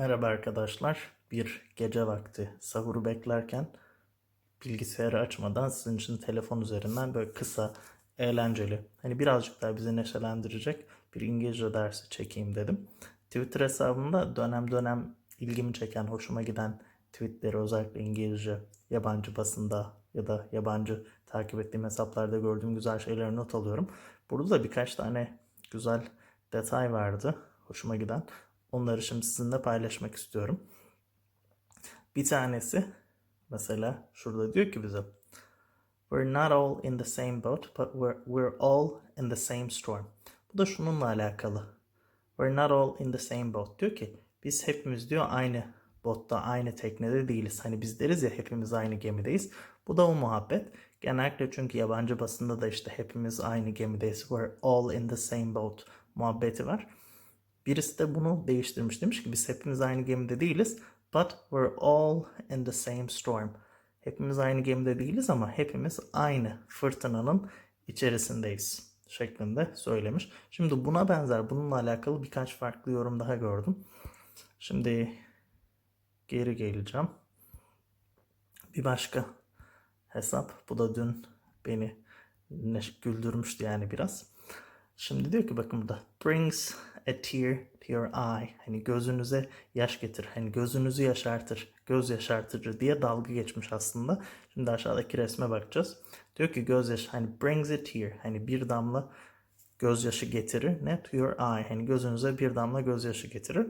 Merhaba arkadaşlar. Bir gece vakti sahuru beklerken bilgisayarı açmadan sizin için telefon üzerinden böyle kısa, eğlenceli, hani birazcık daha bizi neşelendirecek bir İngilizce dersi çekeyim dedim. Twitter hesabımda dönem dönem ilgimi çeken, hoşuma giden tweetleri özellikle İngilizce, yabancı basında ya da yabancı takip ettiğim hesaplarda gördüğüm güzel şeyleri not alıyorum. Burada da birkaç tane güzel detay vardı. Hoşuma giden. Onları şimdi sizinle paylaşmak istiyorum. Bir tanesi mesela şurada diyor ki bize We're not all in the same boat but we're, we're all in the same storm. Bu da şununla alakalı. We're not all in the same boat. Diyor ki biz hepimiz diyor aynı botta, aynı teknede değiliz. Hani biz deriz ya hepimiz aynı gemideyiz. Bu da o muhabbet. Genellikle çünkü yabancı basında da işte hepimiz aynı gemideyiz. We're all in the same boat muhabbeti var. Birisi de bunu değiştirmiş. Demiş ki biz hepimiz aynı gemide değiliz. But we're all in the same storm. Hepimiz aynı gemide değiliz ama hepimiz aynı fırtınanın içerisindeyiz şeklinde söylemiş. Şimdi buna benzer bununla alakalı birkaç farklı yorum daha gördüm. Şimdi geri geleceğim. Bir başka hesap. Bu da dün beni güldürmüştü yani biraz. Şimdi diyor ki bakın burada brings a tear to your eye. Hani gözünüze yaş getir. Hani gözünüzü yaşartır. Göz yaşartıcı diye dalga geçmiş aslında. Şimdi aşağıdaki resme bakacağız. Diyor ki gözyaşı hani brings a tear. Hani bir damla gözyaşı getirir. Ne? To your eye. Hani gözünüze bir damla gözyaşı getirir.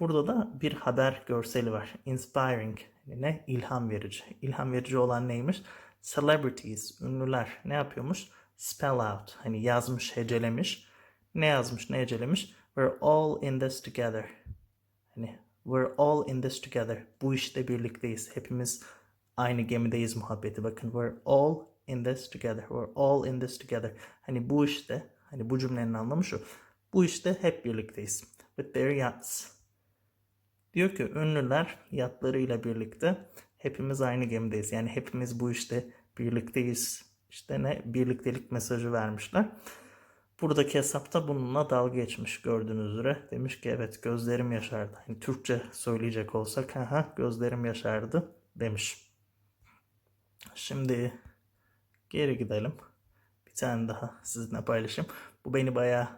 Burada da bir haber görseli var. Inspiring. Yani ne? İlham verici. İlham verici olan neymiş? Celebrities, ünlüler ne yapıyormuş? Spell out. Hani yazmış, hecelemiş. Ne yazmış, ne hecelemiş? We're all in this together. Hani we're all in this together. Bu işte birlikteyiz. Hepimiz aynı gemideyiz muhabbeti. Bakın we're all in this together. We're all in this together. Hani bu işte, hani bu cümlenin anlamı şu. Bu işte hep birlikteyiz. With their yachts. Diyor ki ünlüler yatlarıyla birlikte hepimiz aynı gemideyiz. Yani hepimiz bu işte birlikteyiz. İşte ne birliktelik mesajı vermişler. Buradaki hesapta bununla dalga geçmiş gördüğünüz üzere. Demiş ki evet gözlerim yaşardı. Hani Türkçe söyleyecek olsak ha gözlerim yaşardı demiş. Şimdi geri gidelim. Bir tane daha sizinle paylaşayım. Bu beni bayağı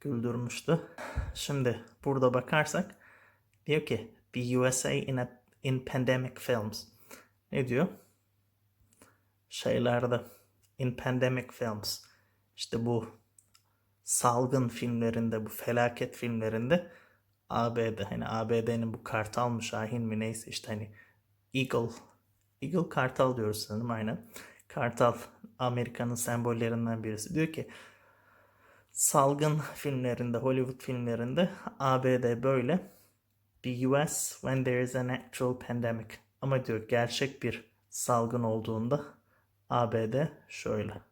güldürmüştü. Şimdi burada bakarsak diyor ki the USA in, a, in pandemic films. Ne diyor? Şeylerde in pandemic films. İşte bu salgın filmlerinde, bu felaket filmlerinde ABD hani ABD'nin bu kartal mı Şahin mi neyse işte hani Eagle Eagle kartal diyoruz sanırım aynen. Kartal Amerika'nın sembollerinden birisi. Diyor ki salgın filmlerinde, Hollywood filmlerinde ABD böyle. The US when there is an actual pandemic. Ama diyor gerçek bir salgın olduğunda ABD şöyle.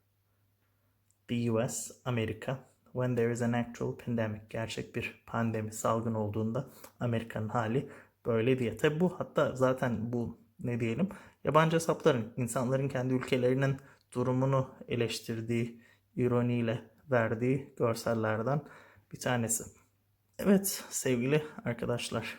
The US, Amerika when there is an actual pandemic. Gerçek bir pandemi, salgın olduğunda Amerika'nın hali böyle diye. Tabi bu hatta zaten bu ne diyelim yabancı hesapların insanların kendi ülkelerinin durumunu eleştirdiği ironiyle verdiği görsellerden bir tanesi. Evet sevgili arkadaşlar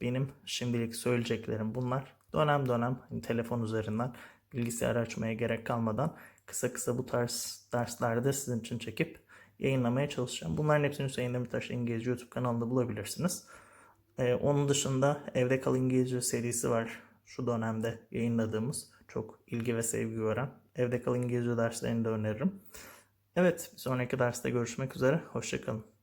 benim şimdilik söyleyeceklerim bunlar. Dönem dönem telefon üzerinden bilgisayar açmaya gerek kalmadan kısa kısa bu tarz derslerde sizin için çekip yayınlamaya çalışacağım. Bunların hepsini Hüseyin Demirtaş İngilizce YouTube kanalında bulabilirsiniz. Ee, onun dışında Evde Kal İngilizce serisi var. Şu dönemde yayınladığımız çok ilgi ve sevgi gören Evde Kal İngilizce derslerini de öneririm. Evet, bir sonraki derste görüşmek üzere. Hoşçakalın.